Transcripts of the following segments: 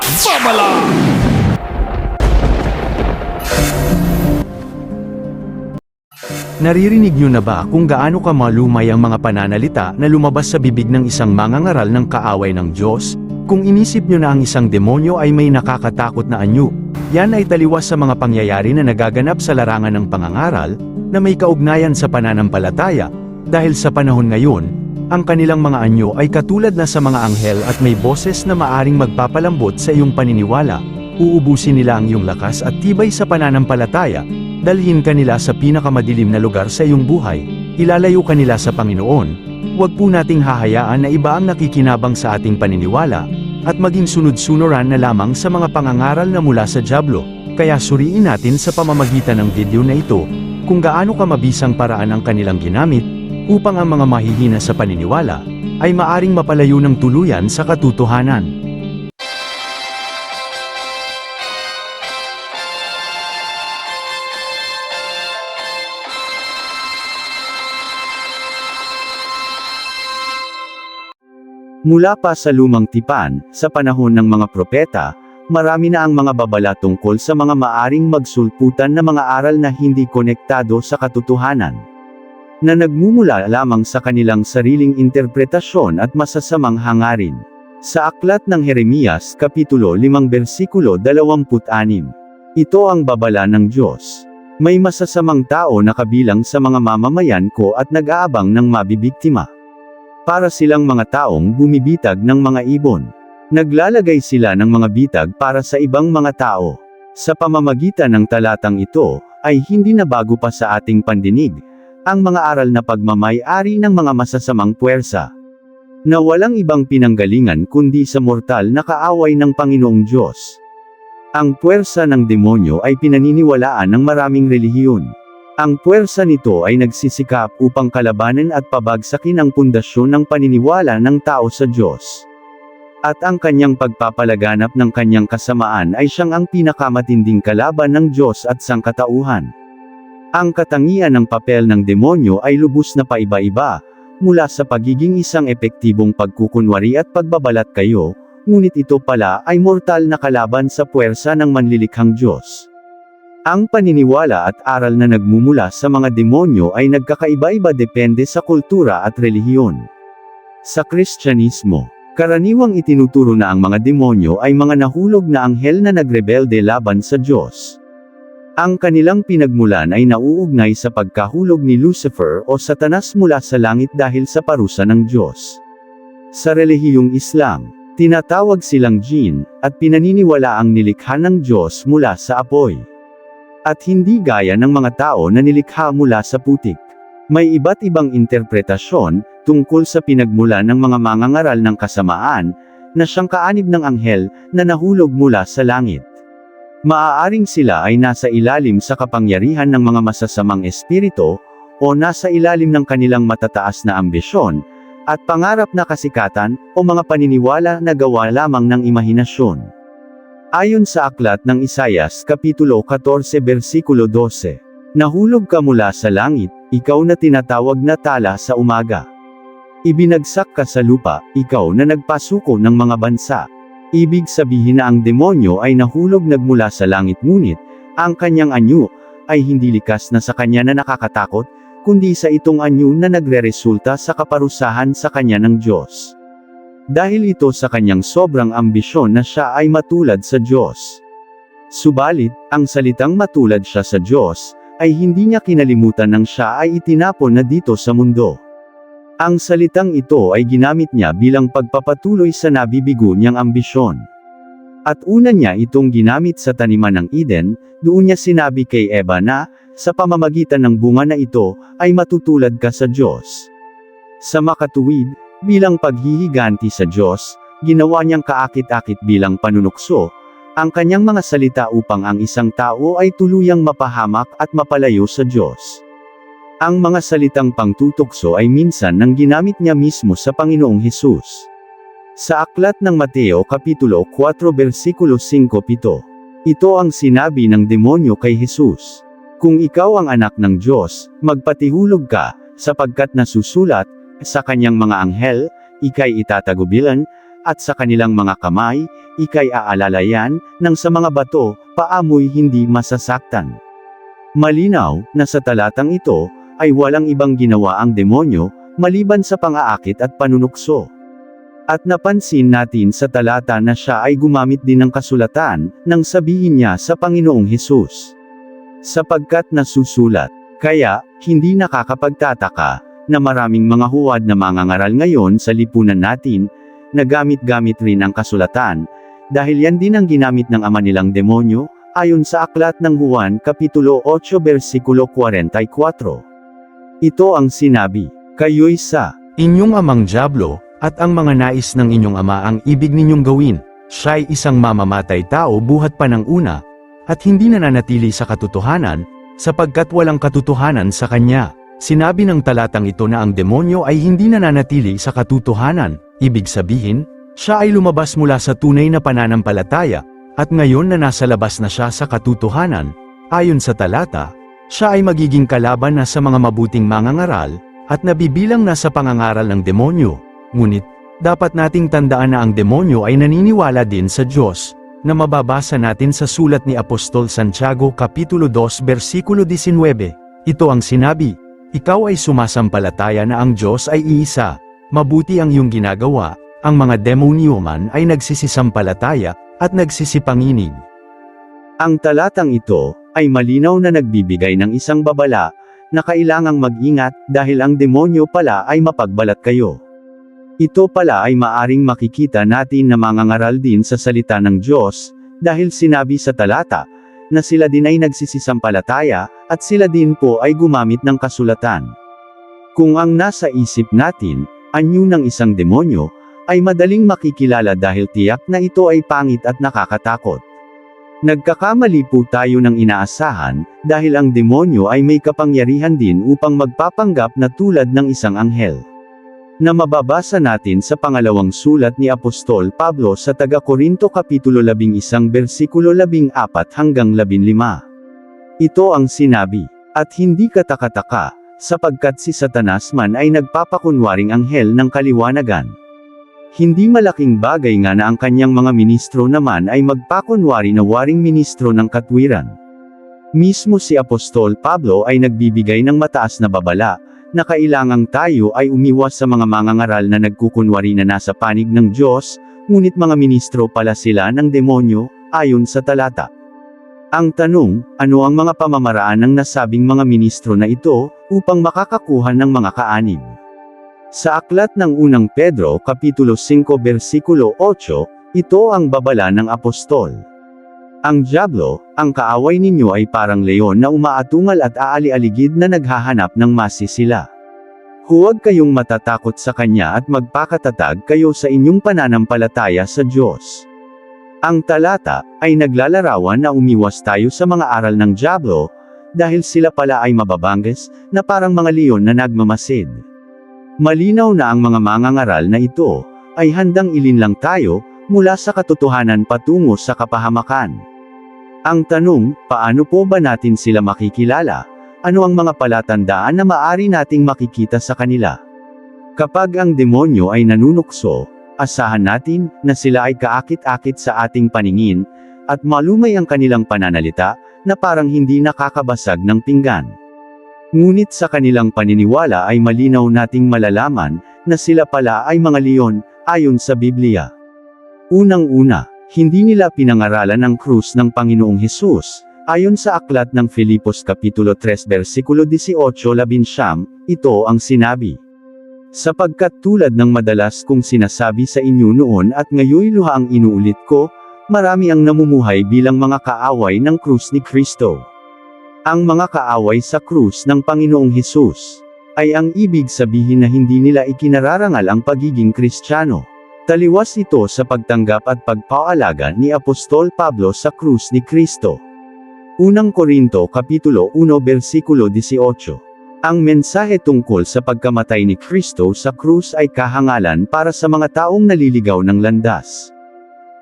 at babala! Naririnig nyo na ba kung gaano ka ang mga pananalita na lumabas sa bibig ng isang mangangaral ng kaaway ng Diyos? Kung inisip nyo na ang isang demonyo ay may nakakatakot na anyo, yan ay taliwas sa mga pangyayari na nagaganap sa larangan ng pangangaral, na may kaugnayan sa pananampalataya, dahil sa panahon ngayon, ang kanilang mga anyo ay katulad na sa mga anghel at may boses na maaring magpapalambot sa iyong paniniwala, uubusin nila ang iyong lakas at tibay sa pananampalataya, dalhin ka nila sa pinakamadilim na lugar sa iyong buhay, ilalayo ka nila sa Panginoon. Huwag po nating hahayaan na iba ang nakikinabang sa ating paniniwala, at maging sunod-sunuran na lamang sa mga pangangaral na mula sa Diablo. Kaya suriin natin sa pamamagitan ng video na ito, kung gaano ka mabisang paraan ang kanilang ginamit, upang ang mga mahihina sa paniniwala, ay maaring mapalayo ng tuluyan sa katotohanan. Mula pa sa lumang tipan, sa panahon ng mga propeta, marami na ang mga babala tungkol sa mga maaring magsulputan na mga aral na hindi konektado sa katotohanan. Na nagmumula lamang sa kanilang sariling interpretasyon at masasamang hangarin. Sa aklat ng Jeremias Kapitulo 5 Versikulo 26. Ito ang babala ng Diyos. May masasamang tao na kabilang sa mga mamamayan ko at nag-aabang ng mabibiktima. Para silang mga taong bumibitag ng mga ibon. Naglalagay sila ng mga bitag para sa ibang mga tao. Sa pamamagitan ng talatang ito, ay hindi na bago pa sa ating pandinig, ang mga aral na pagmamay-ari ng mga masasamang puwersa. Na walang ibang pinanggalingan kundi sa mortal na kaaway ng Panginoong Diyos. Ang puwersa ng demonyo ay pinaniniwalaan ng maraming relihiyon. Ang puwersa nito ay nagsisikap upang kalabanan at pabagsakin ang pundasyon ng paniniwala ng tao sa Diyos. At ang kanyang pagpapalaganap ng kanyang kasamaan ay siyang ang pinakamatinding kalaban ng Diyos at sangkatauhan. Ang katangian ng papel ng demonyo ay lubos na paiba-iba, mula sa pagiging isang epektibong pagkukunwari at pagbabalat kayo, ngunit ito pala ay mortal na kalaban sa puwersa ng manlilikhang Diyos. Ang paniniwala at aral na nagmumula sa mga demonyo ay nagkakaiba-iba depende sa kultura at relihiyon. Sa Kristyanismo, karaniwang itinuturo na ang mga demonyo ay mga nahulog na anghel na nagrebelde laban sa Diyos. Ang kanilang pinagmulan ay nauugnay sa pagkahulog ni Lucifer o Satanas mula sa langit dahil sa parusa ng Diyos. Sa relihiyong Islam, tinatawag silang jinn, at pinaniniwala ang nilikha ng Diyos mula sa apoy. At hindi gaya ng mga tao na nilikha mula sa putik. May iba't ibang interpretasyon, tungkol sa pinagmula ng mga mangangaral ng kasamaan, na siyang kaanib ng anghel, na nahulog mula sa langit. Maaaring sila ay nasa ilalim sa kapangyarihan ng mga masasamang espiritu, o nasa ilalim ng kanilang matataas na ambisyon, at pangarap na kasikatan, o mga paniniwala na gawa lamang ng imahinasyon. Ayon sa aklat ng Isayas Kapitulo 14 Versikulo 12, Nahulog ka mula sa langit, ikaw na tinatawag na tala sa umaga. Ibinagsak ka sa lupa, ikaw na nagpasuko ng mga bansa. Ibig sabihin na ang demonyo ay nahulog nagmula sa langit ngunit, ang kanyang anyo, ay hindi likas na sa kanya na nakakatakot, kundi sa itong anyo na nagre-resulta sa kaparusahan sa kanya ng Diyos. Dahil ito sa kanyang sobrang ambisyon na siya ay matulad sa Diyos. Subalit, ang salitang matulad siya sa Diyos, ay hindi niya kinalimutan nang siya ay itinapon na dito sa mundo. Ang salitang ito ay ginamit niya bilang pagpapatuloy sa nabibigo niyang ambisyon. At una niya itong ginamit sa taniman ng Eden, doon niya sinabi kay Eva na, sa pamamagitan ng bunga na ito, ay matutulad ka sa Diyos. Sa makatuwid, bilang paghihiganti sa Diyos, ginawa niyang kaakit-akit bilang panunukso, ang kanyang mga salita upang ang isang tao ay tuluyang mapahamak at mapalayo sa Diyos. Ang mga salitang pangtutukso ay minsan nang ginamit niya mismo sa Panginoong Hesus. Sa aklat ng Mateo Kapitulo 4 Versikulo 5-7, ito ang sinabi ng demonyo kay Hesus. Kung ikaw ang anak ng Diyos, magpatihulog ka, sapagkat nasusulat, sa kanyang mga anghel, ikay itatagubilan, at sa kanilang mga kamay, ikay aalalayan, nang sa mga bato, paamoy hindi masasaktan. Malinaw, na sa talatang ito, ay walang ibang ginawa ang demonyo, maliban sa pangaakit at panunukso. At napansin natin sa talata na siya ay gumamit din ng kasulatan, nang sabihin niya sa Panginoong Hesus. Sapagkat nasusulat, kaya, hindi nakakapagtataka, na maraming mga huwad na mangangaral ngayon sa lipunan natin, na gamit-gamit rin ang kasulatan, dahil yan din ang ginamit ng ama nilang demonyo, ayon sa aklat ng Juan Kapitulo 8 versikulo 44. Ito ang sinabi, kayo'y sa Inyong amang Diablo, at ang mga nais ng inyong ama ang ibig ninyong gawin, siya'y isang mamamatay tao buhat pa ng una, at hindi nananatili sa katotohanan, sapagkat walang katotohanan sa kanya. Sinabi ng talatang ito na ang demonyo ay hindi nananatili sa katotohanan, ibig sabihin, siya ay lumabas mula sa tunay na pananampalataya, at ngayon na nasa labas na siya sa katotohanan, ayon sa talata, siya ay magiging kalaban na sa mga mabuting mangangaral, at nabibilang na sa pangangaral ng demonyo. Ngunit, dapat nating tandaan na ang demonyo ay naniniwala din sa Diyos, na mababasa natin sa sulat ni Apostol Santiago Kapitulo 2 versikulo 19. Ito ang sinabi, Ikaw ay sumasampalataya na ang Diyos ay iisa, mabuti ang iyong ginagawa, ang mga demonyo man ay nagsisisampalataya, at nagsisipanginig. Ang talatang ito, ay malinaw na nagbibigay ng isang babala, na kailangang mag-ingat, dahil ang demonyo pala ay mapagbalat kayo. Ito pala ay maaring makikita natin na mangangaral din sa salita ng Diyos, dahil sinabi sa talata, na sila din ay nagsisisampalataya, at sila din po ay gumamit ng kasulatan. Kung ang nasa isip natin, anyo ng isang demonyo, ay madaling makikilala dahil tiyak na ito ay pangit at nakakatakot. Nagkakamali po tayo ng inaasahan, dahil ang demonyo ay may kapangyarihan din upang magpapanggap na tulad ng isang anghel. Na mababasa natin sa pangalawang sulat ni Apostol Pablo sa taga Korinto Kapitulo 11 versikulo 14 hanggang 15. Ito ang sinabi, at hindi katakataka, sapagkat si Satanas man ay nagpapakunwaring anghel ng kaliwanagan. Hindi malaking bagay nga na ang kanyang mga ministro naman ay magpakunwari na waring ministro ng katwiran. Mismo si Apostol Pablo ay nagbibigay ng mataas na babala, na kailangang tayo ay umiwas sa mga mangangaral na nagkukunwari na nasa panig ng Diyos, ngunit mga ministro pala sila ng demonyo, ayon sa talata. Ang tanong, ano ang mga pamamaraan ng nasabing mga ministro na ito, upang makakakuha ng mga kaanib? Sa aklat ng unang Pedro Kapitulo 5 versikulo 8, ito ang babala ng apostol. Ang Diablo, ang kaaway ninyo ay parang leon na umaatungal at aali-aligid na naghahanap ng masisila. Huwag kayong matatakot sa kanya at magpakatatag kayo sa inyong pananampalataya sa Diyos. Ang talata, ay naglalarawan na umiwas tayo sa mga aral ng Diablo, dahil sila pala ay mababangges, na parang mga leon na nagmamasid. Malinaw na ang mga mangangaral na ito, ay handang ilinlang tayo, mula sa katotohanan patungo sa kapahamakan. Ang tanong, paano po ba natin sila makikilala? Ano ang mga palatandaan na maari nating makikita sa kanila? Kapag ang demonyo ay nanunukso, asahan natin, na sila ay kaakit-akit sa ating paningin, at malumay ang kanilang pananalita, na parang hindi nakakabasag ng pinggan. Ngunit sa kanilang paniniwala ay malinaw nating malalaman, na sila pala ay mga leon, ayon sa Biblia. Unang-una, hindi nila pinangaralan ang krus ng Panginoong Hesus, ayon sa aklat ng Filipos Kapitulo 3 versikulo 18-19, ito ang sinabi. Sapagkat tulad ng madalas kong sinasabi sa inyo noon at ngayoy luha ang inuulit ko, marami ang namumuhay bilang mga kaaway ng krus ni Kristo. Ang mga kaaway sa krus ng Panginoong Hesus ay ang ibig sabihin na hindi nila ikinararangal ang pagiging Kristiyano. Taliwas ito sa pagtanggap at pagpaalaga ni Apostol Pablo sa krus ni Kristo. Unang Korinto Kapitulo 1 Versikulo 18 Ang mensahe tungkol sa pagkamatay ni Kristo sa krus ay kahangalan para sa mga taong naliligaw ng landas.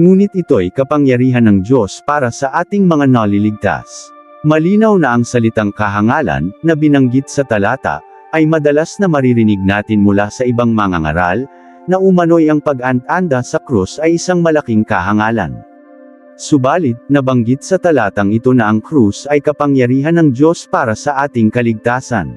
Ngunit ito'y kapangyarihan ng Diyos para sa ating mga naliligtas. Malinaw na ang salitang kahangalan, na binanggit sa talata, ay madalas na maririnig natin mula sa ibang mangangaral, na umano'y ang pag-antanda sa krus ay isang malaking kahangalan. Subalit, nabanggit sa talatang ito na ang krus ay kapangyarihan ng Diyos para sa ating kaligtasan.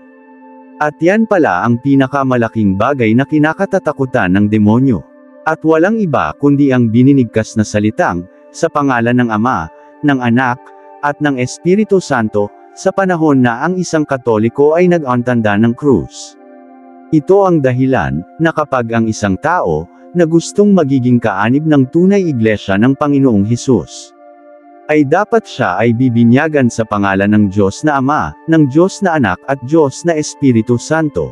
At yan pala ang pinakamalaking bagay na kinakatatakutan ng demonyo. At walang iba kundi ang bininigkas na salitang, sa pangalan ng Ama, ng Anak, at ng Espiritu Santo, sa panahon na ang isang katoliko ay nag-antanda ng krus. Ito ang dahilan, na kapag ang isang tao, na gustong magiging kaanib ng tunay iglesia ng Panginoong Hesus, ay dapat siya ay bibinyagan sa pangalan ng Diyos na Ama, ng Diyos na Anak at Diyos na Espiritu Santo.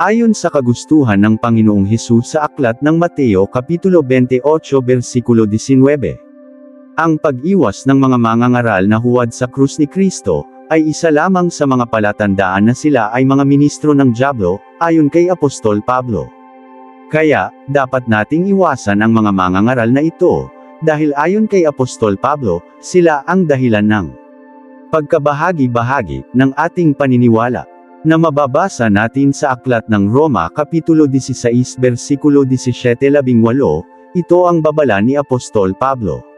Ayon sa kagustuhan ng Panginoong Hesus sa aklat ng Mateo Kapitulo 28 versikulo 19. Ang pag-iwas ng mga mangangaral na huwad sa krus ni Kristo, ay isa lamang sa mga palatandaan na sila ay mga ministro ng Diablo, ayon kay Apostol Pablo. Kaya, dapat nating iwasan ang mga mangangaral na ito, dahil ayon kay Apostol Pablo, sila ang dahilan ng pagkabahagi-bahagi ng ating paniniwala na mababasa natin sa aklat ng Roma Kapitulo 16 versikulo 17-18, ito ang babala ni Apostol Pablo.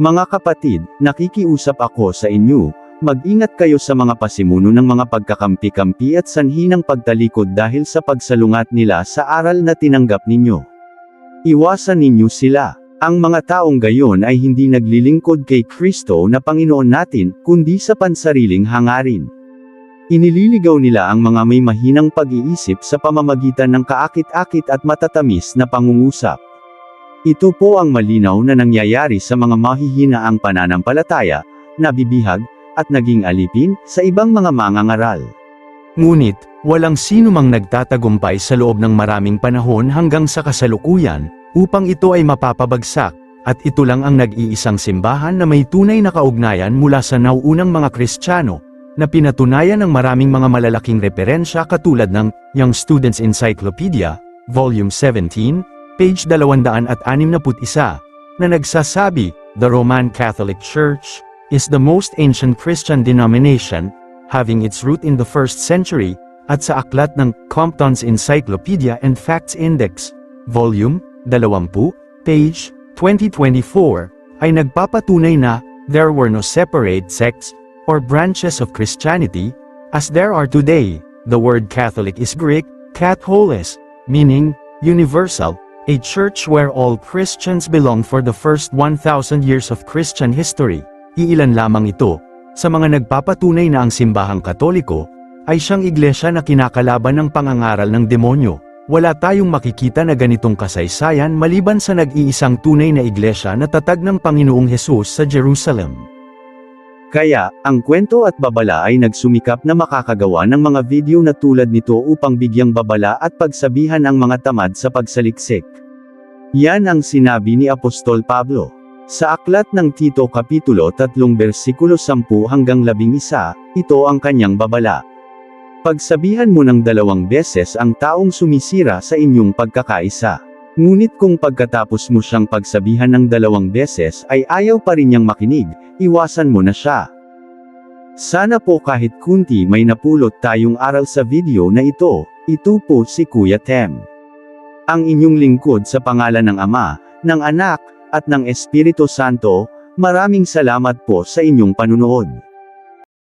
Mga kapatid, nakikiusap ako sa inyo, mag-ingat kayo sa mga pasimuno ng mga pagkakampi-kampi at sanhi ng pagtalikod dahil sa pagsalungat nila sa aral na tinanggap ninyo. Iwasan ninyo sila. Ang mga taong gayon ay hindi naglilingkod kay Kristo na Panginoon natin, kundi sa pansariling hangarin. Inililigaw nila ang mga may mahinang pag-iisip sa pamamagitan ng kaakit-akit at matatamis na pangungusap. Ito po ang malinaw na nangyayari sa mga mahihinaang pananampalataya, nabibihag, at naging alipin, sa ibang mga mangangaral. Ngunit, walang sino mang nagtatagumpay sa loob ng maraming panahon hanggang sa kasalukuyan, upang ito ay mapapabagsak, at ito lang ang nag-iisang simbahan na may tunay na kaugnayan mula sa nauunang mga Kristiyano, na pinatunayan ng maraming mga malalaking referensya katulad ng Young Student's Encyclopedia, Volume 17, page 261, na nagsasabi, The Roman Catholic Church is the most ancient Christian denomination, having its root in the first century, at sa aklat ng Compton's Encyclopedia and Facts Index, Volume 20, page 2024, ay nagpapatunay na there were no separate sects or branches of Christianity, as there are today. The word Catholic is Greek, katholes, meaning universal, a church where all Christians belong for the first 1,000 years of Christian history. Iilan lamang ito, sa mga nagpapatunay na ang simbahang katoliko, ay siyang iglesia na kinakalaban ng pangangaral ng demonyo. Wala tayong makikita na ganitong kasaysayan maliban sa nag-iisang tunay na iglesia na tatag ng Panginoong Hesus sa Jerusalem. Kaya, ang kwento at babala ay nagsumikap na makakagawa ng mga video na tulad nito upang bigyang babala at pagsabihan ang mga tamad sa pagsaliksik. Yan ang sinabi ni Apostol Pablo. Sa aklat ng Tito Kapitulo 3 versikulo 10 hanggang 11, ito ang kanyang babala. Pagsabihan mo ng dalawang beses ang taong sumisira sa inyong pagkakaisa. Ngunit kung pagkatapos mo siyang pagsabihan ng dalawang beses ay ayaw pa rin niyang makinig, iwasan mo na siya. Sana po kahit kunti may napulot tayong aral sa video na ito, ito po si Kuya Tem. Ang inyong lingkod sa pangalan ng Ama, ng Anak, at ng Espiritu Santo, maraming salamat po sa inyong panunood.